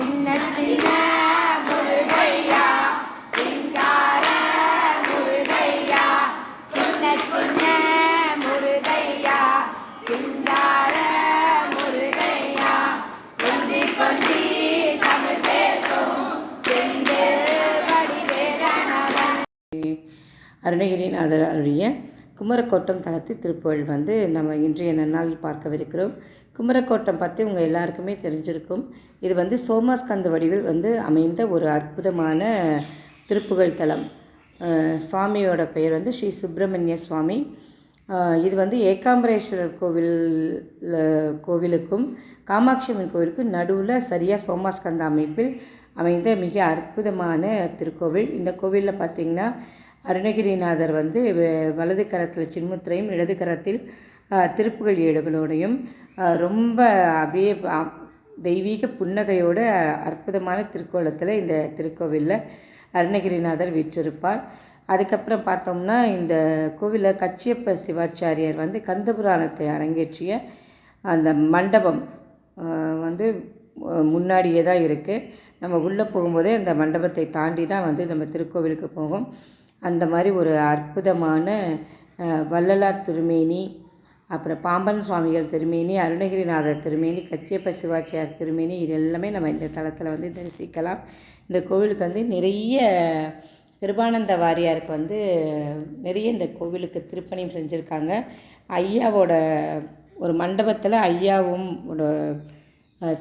சின்ன சின்ன முருகையா சிங்கார முருகையா சின்ன சின்ன முருகையா சிங்கார முருகையா கொஞ்சி கொஞ்சி தமிழ் பேசும் அருணகிரிநாதர் அருளிய குமரக்கோட்டம் தளத்து திருப்புகழ் வந்து நம்ம இன்றைய நன்னாளில் பார்க்கவிருக்கிறோம். குமரக்கோட்டம் பற்றி உங்கள் எல்லாருக்குமே தெரிஞ்சிருக்கும். இது வந்து சோமாஸ்கந்த வடிவில் வந்து அமைந்த ஒரு அற்புதமான திருப்புகழ் தலம். சுவாமியோட பெயர் வந்து ஸ்ரீ சுப்பிரமணிய சுவாமி. இது வந்து ஏகாம்பரேஸ்வரர் கோவில் கோவிலுக்கும் காமாட்சி அம்மன் கோவிலுக்கும் நடுவில் சரியாக சோமாஸ்கந்த அமைப்பில் அமைந்த மிக அற்புதமான திருக்கோவில். இந்த கோவிலில் பார்த்திங்கன்னா அருணகிரிநாதர் வந்து வ- வலது கரத்தில் சின்முத்திரையும் இடது கரத்தில் திருப்புகள் ஏடுகளோடையும் ரொம்ப அப்படியே தெய்வீக புன்னகையோட அற்புதமான திருக்கோலத்தில் இந்த திருக்கோவிலில் அருணகிரிநாதர் வீற்றிருப்பார். அதுக்கப்புறம் பார்த்தோம்னா இந்த கோவிலில் கச்சியப்ப சிவாச்சாரியார் வந்து கந்தபுராணத்தை அரங்கேற்றிய அந்த மண்டபம் வந்து முன்னாடியே தான் இருக்குது நம்ம உள்ளே போகும்போதே அந்த மண்டபத்தை தாண்டி தான் வந்து நம்ம திருக்கோவிலுக்கு போகும். அந்த மாதிரி ஒரு அற்புதமான வள்ளலார் திருமேனி அப்புறம் பாம்பன் சுவாமிகள் திருமேனி அருணகிரிநாதர் திருமேனி கச்சியப்ப சிவாச்சியார் திருமேனி இது எல்லாமே நம்ம இந்த தளத்தில் வந்து தரிசிக்கலாம். இந்த கோவிலுக்கு வந்து நிறைய கிருபானந்த வாரியாருக்கு வந்து நிறைய இந்த கோவிலுக்கு திருப்பணியும் செஞ்சுருக்காங்க. ஐயாவோட ஒரு மண்டபத்தில் ஐயாவும்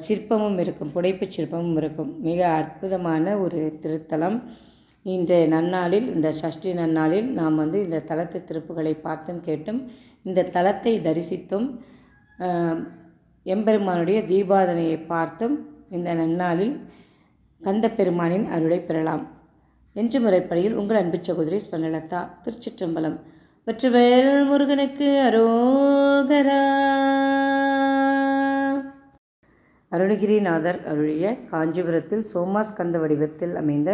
சிற்பமும் இருக்கும் புடைப்புச் சிற்பமும் இருக்கும். மிக அற்புதமான ஒரு திருத்தலம். இன்றைய நன்னாளில் இந்த சஷ்டி நன்னாளில் நாம் வந்து இந்த தலத்து திருப்புகளை பார்த்தும் கேட்டும். இந்த தலத்தை தரிசித்தும். எம்பெருமானுடைய தீபாதனையை பார்த்தும். இந்த நன்னாளில் கந்த பெருமானின் அருளை பெறலாம். என்று முறைப்படியில் உங்கள் அன்பு சகோதரி ஸ்வர்ணலதா திருச்சிற்றம்பலம். வெற்றிவேல் முருகனுக்கு அரோகரா. அருணகிரிநாதர் அருளிய காஞ்சிபுரத்தில் சோமாஸ்கந்த வடிவத்தில் அமைந்த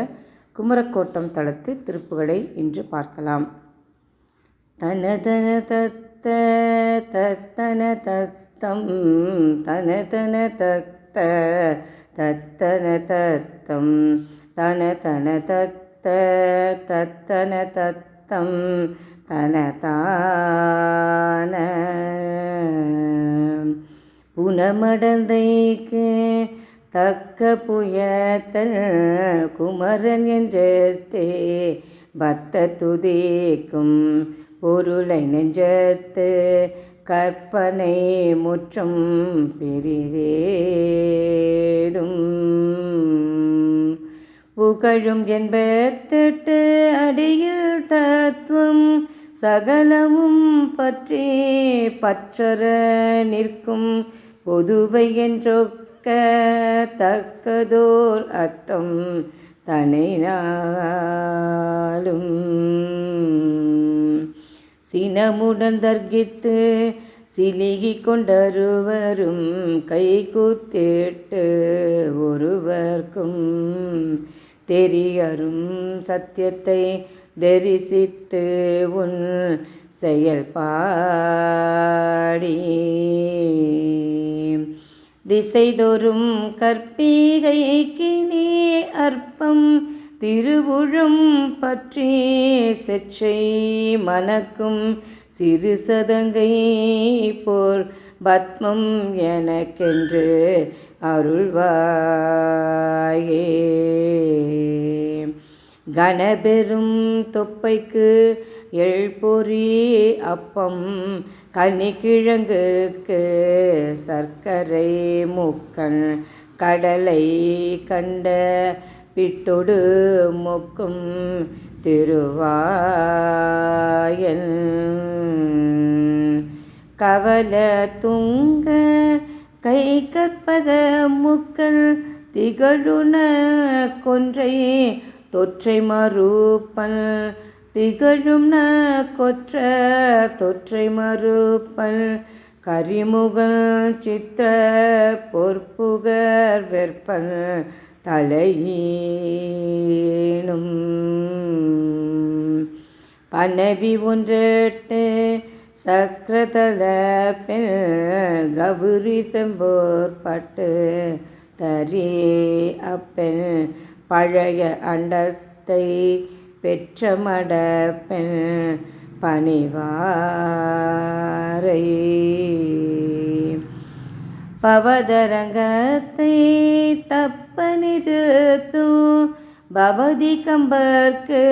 குமரக்கோட்டம் தளத்து திருப்புகளை இன்று பார்க்கலாம். தன தத்த தத்தன தத்தம் தன தன தத்த தத்தன தத்தம் தன தன தத்த தத்தன தத்தம் தன தான புனமடந்தைக்கு தக்க புயத்தல் குமரன் என்றே பக்த துதிக்கும் பொருளை நெஞ்சத்து கற்பனை முற்றும் பெரிதேடும். புகழும் என்பத்தெட்டு அடியில் தத்துவம் சகலமும் பற்றி பற்றற நிற்கும் பொதுவை என்றோ தக்க தக்கதோர் அத்தம் தனை சினமுடன் தர்கித்து சிலிகி கொண்டருவரும் கை கூத்திட்டு ஒருவர்க்கும் தெரியரும் சத்தியத்தை தரிசித்து உன் செயல்பாடி. திசைதொறும் கற்பிகைக்கு நீ அற்பம். திருவுழும் பற்றி செச்சை மணக்கும் சிறு சதங்கை போர் பத்மம் எனக்கென்று அருள்வாயே. கணபெரும் தொப்பைக்கு எழ்பொறி அப்பம். கனி கிழங்குக்கு சர்க்கரை மூக்கன் கடலை கண்ட பிட்டொடு மொக்கும் திருவாயன். கவல துங்க கை கற்பக முக்கள் திகழுன கொன்றை தொற்றை மறுப்பல் திகழும் ந கொற்ற தொற்றை மறுப்பல் கரிமுகல் சித்திர பொற்புகர் வெற்பல் தலையீனும். பனவி ஒன்றெட்டு சக்கரதல பெண் கவுரி செம்போர் பட்டு தரி அப்பெண் பழைய அண்டத்தை பெற்ற மடப்பெண் பணிவாரை. பவதரங்கத்தை தப்ப நிறுத்தும் பவதி கம்பர்க்கு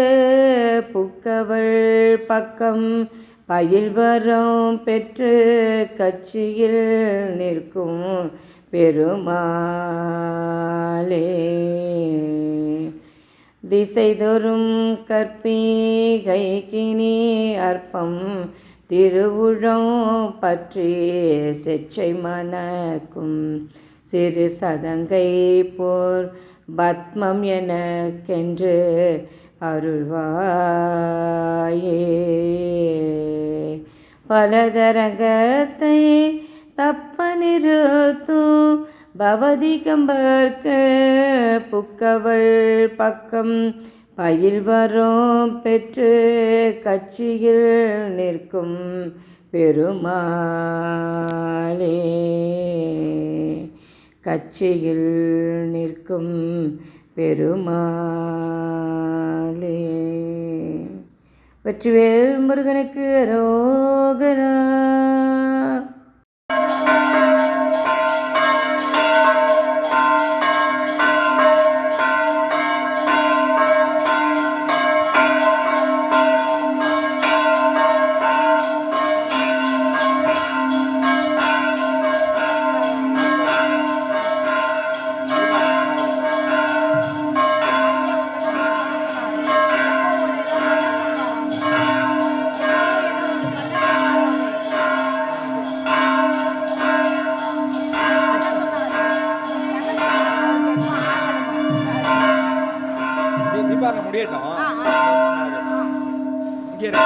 புக்கவள் பக்கம் பயில் வரம் பெற்று கட்சியில் நிற்கும் பெருமாளே. திசைதொறும் கற்பிகைக்கினி அற்பம் திருவுழம் பற்றி செச்சை மனக்கும் சிறு சதங்கை போர் பத்மம் எனக்கென்று அருள்வாயே. பலதரகத்தை தப்ப நிறுத்தும் பவதி கம்பர்க்கு புக்கவள் பக்கம் பயில்வரம் பெற்று கட்சியில் நிற்கும் பெருமாளே. கட்சியில் நிற்கும் பெருமாளே. வெற்றிவேல் முருகனுக்கு ரோகரா தி- தீபாவளி முடியட்டும் இங்கே இரு.